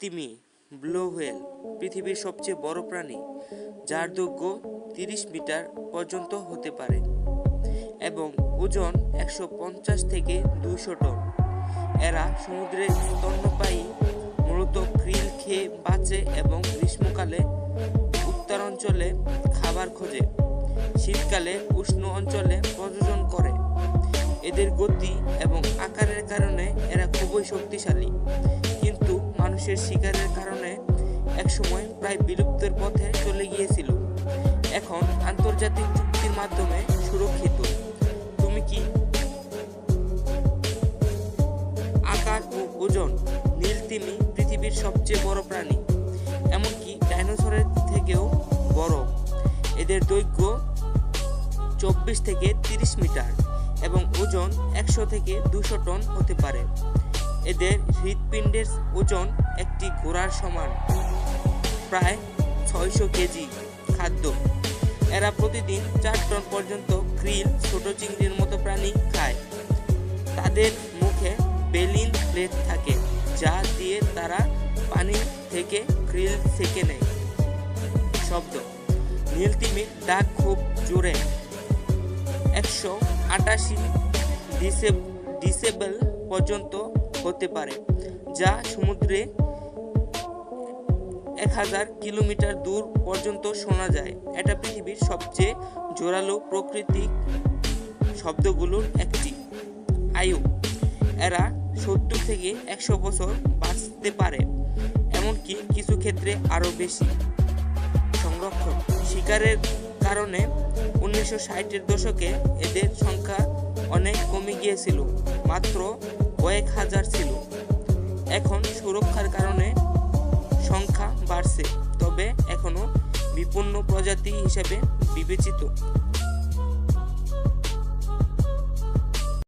তিমি blue whale পৃথিবীর সবচেয়ে বড় প্রাণী, যার দৈর্ঘ্য তিরিশ মিটার পর্যন্ত হতে পারে এবং ওজন একশো পঞ্চাশ থেকে দুশো টন। এরা সমুদ্রের স্তন্যপায়ী, মূলত krill খেয়ে বাঁচে এবং গ্রীষ্মকালে উত্তরাঞ্চলে খাবার খোঁজে। শীতকালে উষ্ণ অঞ্চলে প্রজনন করে। এদের গতি এবং আকারের কারণে এরা খুবই শক্তিশালী। মানুষের শিকারের কারণে একসময় প্রায় বিলুপ্তের পথে চলে গিয়েছিল। এখন আন্তর্জাতিক চুক্তির মাধ্যমে সুরক্ষিত। তুমি কি আকার ও ওজন নীল তিমি পৃথিবীর সবচেয়ে বড় প্রাণী, এমনকি ডাইনোসরের থেকেও বড়। এদের দৈর্ঘ্য চব্বিশ থেকে তিরিশ মিটার এবং ওজন একশো থেকে দুশো টন হতে পারে। এদের হৃৎপিণ্ডের ওজন একটি ঘোড়ার সমান, প্রায় ছয়শো কেজি খাদ্য। এরা প্রতিদিন চার টন পর্যন্ত krill ছোট চিংড়ির মতো প্রাণী খায়। তাদের মুখে বেলিন প্লেট থাকে, যা দিয়ে তারা পানি থেকে krill থেকে নেয়। শব্দ, নীলতিমির ডাক খুব জোরে। একশো আটাশি ডিসেবল পর্যন্ত হতে পারে, যা সমুদ্রে এক হাজার কিলোমিটার দূর পর্যন্ত শোনা যায়। এটা পৃথিবীর সবচেয়ে জোরালো প্রকৃতিক শব্দগুলোর একটি। আয়ু এরা সত্তর থেকে একশো বছর বাঁচতে পারে, এমনকি কিছু ক্ষেত্রে আরও বেশি। সংরক্ষণ, শিকারের কারণে উনিশশো ষাটের দশকে এদের সংখ্যা অনেক কমে গিয়েছিল, মাত্র কয়েক হাজার ছিল। এখন সুরক্ষার কারণে সংখ্যা বাড়ছে তবে এখনও বিপন্ন প্রজাতি হিসেবে বিবেচিত।